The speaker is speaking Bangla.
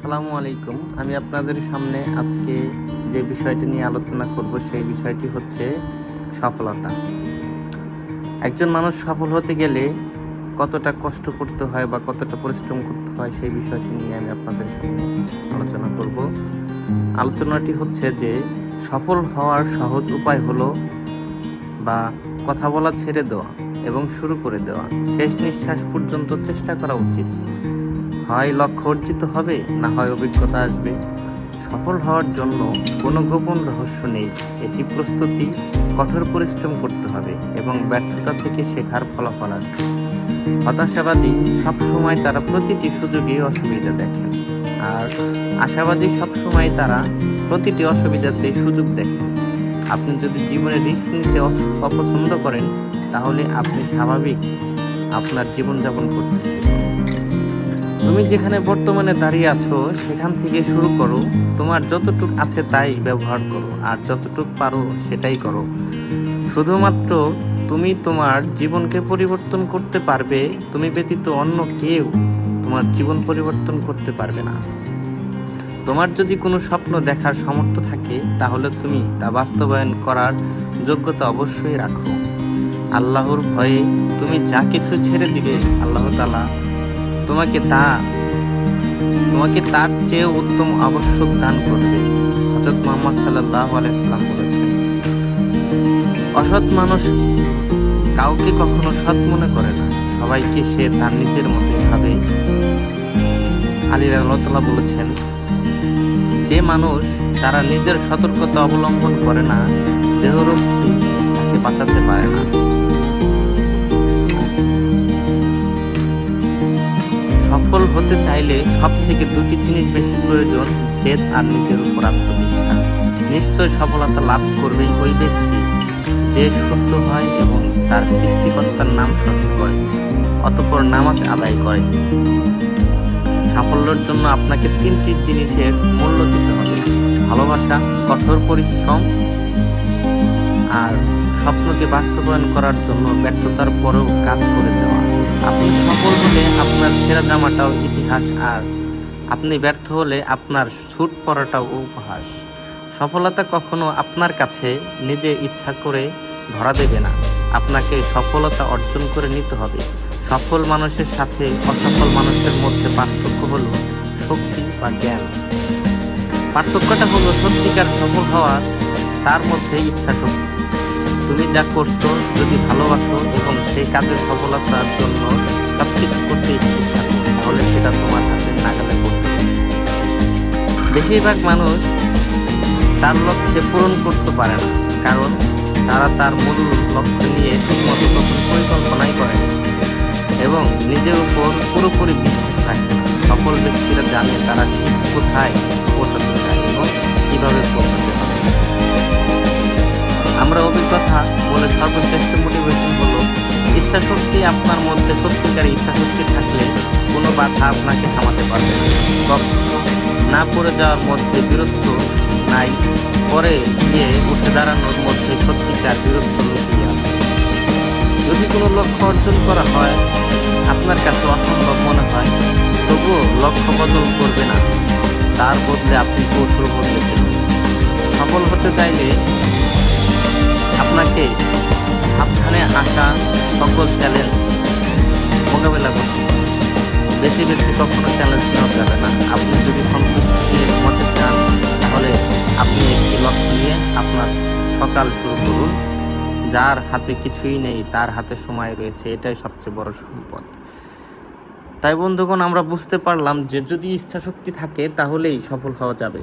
আসসালামু আলাইকুম। আমি আপনাদের সামনে আজকে যে বিষয়টি নিয়ে আলোচনা করব, সেই বিষয়টি হচ্ছে সফলতা। একজন মানুষ সফল হতে গেলে কতটা কষ্ট করতে হয় বা কতটা পরিশ্রম করতে হয়, সেই বিষয়টি নিয়ে আমি আপনাদের সামনে আলোচনা করব। আলোচনাটি হচ্ছে যে, সফল হওয়ার সহজ উপায় হলো বা কথা বলা ছেড়ে দেওয়া এবং শুরু করে দেওয়া। শেষ নিঃশ্বাস পর্যন্ত চেষ্টা করা উচিত। হয় লক্ষ্য অর্জিত হবে, না হয় অভিজ্ঞতা আসবে। সফল হওয়ার জন্য কোনো গোপন রহস্য নেই, এটি প্রস্তুতি, কঠোর পরিশ্রম করতে হবে এবং ব্যর্থতা থেকে শেখার ফলাফল আসবে হতাশাবাদী সবসময় তারা প্রতিটি সুযোগে অসুবিধা দেখেন, আর আশাবাদী সবসময় তারা প্রতিটি অসুবিধাতে সুযোগ দেখেন। আপনি যদি জীবনে রিস্ক নিতে অপছন্দ করেন, তাহলে আপনি স্বাভাবিক আপনার জীবনযাপন করতে তুমি যেখানে বর্তমানে দাঁড়িয়ে আছো, সেখান থেকে শুরু করো। তোমার যতটুক আছে তাই ব্যবহার করো, আর যতটুক পারো সেটাই করো। শুধুমাত্র তুমি তোমার জীবনকে পরিবর্তন করতে পারবে, তুমি ব্যতীত অন্য কেউ তোমার জীবন পরিবর্তন করতে পারবে না। তোমার যদি কোনো স্বপ্ন দেখার সামর্থ্য থাকে, তাহলে তুমি তা বাস্তবায়ন করার যোগ্যতা অবশ্যই রাখো। আল্লাহর ভয়ে তুমি যা কিছু ছেড়ে দিবে, আল্লাহ তালা তোমাকে তা, তোমাকে তার চেয়ে উত্তম আবশ্যক দান করবে হজরত মোহাম্মদ সাল্লাহ আলাইসাল্লাম বলেছেন। অসৎ মানুষ কাউকে কখনো সৎ মনে করে না। সবাইকে সে তার নিজের মতোই ভাবে। আলী আল্লাহ বলেছেন, যে মানুষ তারা নিজের সতর্কতা অবলম্বন করে না, দেহরক্ষী তাকে বাঁচাতে পারে না। চাইলে সব থেকে দুটি জিনিস বেশি প্রয়োজন, জেদ আর নিজের উপর আত্মবিশ্বাস। নিশ্চয় সফলতা লাভ করবে ওই ব্যক্তি যে শুদ্ধ হয় এবং তার সৃষ্টিকর্তার নাম স্মরণ করে, অতপর নামাজ আদায় করে। সাফল্যের জন্য আপনাকে তিনটি জিনিসের মূল্য দিতে হবে। ভালোবাসা, কঠোর পরিশ্রম আর স্বপ্নকে বাস্তবায়ন করার জন্য ব্যর্থতার পরেও কাজ করে যাওয়া। ছেঁড়া জামাটাও ইতিহাস, আর আপনি ব্যর্থ হলে আপনার ছুট পড়াটাও উপহাস। সফলতা কখনো আপনার কাছে নিজে ইচ্ছা করে ধরা দেবে না। আপনাকে সফলতা অর্জন করে নিতে হবে। সফল মানুষের সাথে অসফল মানুষের মধ্যে পার্থক্য হলো শক্তি বা জ্ঞান। পার্থক্যটা হলো সত্যিকার সফল হওয়ার তার মধ্যে ইচ্ছা শক্তি। তুমি যা করছ, যদি ভালোবাসো, এবং সেই কাজের সফলতার জন্য সবকিছু করতে ইচ্ছুক থাকো তাহলে সেটা তোমার হাতে নাগালে পৌঁছাবে বেশিরভাগ মানুষ তার লক্ষ্যে পূরণ করতে পারে না, কারণ তারা তার মূল লক্ষ্য নিয়ে ঠিকমতো তখন পরিকল্পনাই করে এবং নিজের উপর পুরোপুরি বিশ্বাস না। সকল ব্যক্তিরা জানে তারা ঠিক কোথায় পৌঁছাতে চায় এবং কীভাবে পৌঁছাতে হবে আমরা অভিজ্ঞতা বলে সর্বশ্রেষ্ঠ ইচ্ছা শক্তি আপনার মধ্যে, সত্যিকার ইচ্ছা শক্তি থাকলে কোনো বাধা আপনাকে থামাতে পারবে না। পড়ে যাওয়ার মধ্যে বীরত্ব নাই, পরে গিয়ে উঠে দাঁড়ানোর মধ্যে সত্যিকার বীরত্ব লুকিয়ে আছে। যদি কোনো লক্ষ্য অর্জন করা হয়, আপনার কাছে অসম্ভব মনে হয়, তবুও লক্ষ্য বদল করবে না। তার বদলে আপনি কৌশল বদলে সফল হতে চাইলে আপনাকে সাবধানে আসা সকল চ্যালেঞ্জ মোকাবেলা করতে বেশি বেশি কখনো চ্যালেঞ্জ নেওয়া যাবে না। আপনি যদি সন্তুষ্টির মতে চান, তাহলে আপনি একটি লক্ষ্য নিয়ে আপনার সকাল শুরু করুন। যার হাতে কিছুই নেই, তার হাতে সময় রয়েছে, এটাই সবচেয়ে বড় সম্পদ। তাই বন্ধুগণ, আমরা বুঝতে পারলাম যে যদি ইচ্ছা শক্তি থাকে, তাহলেই সফল হওয়া যাবে।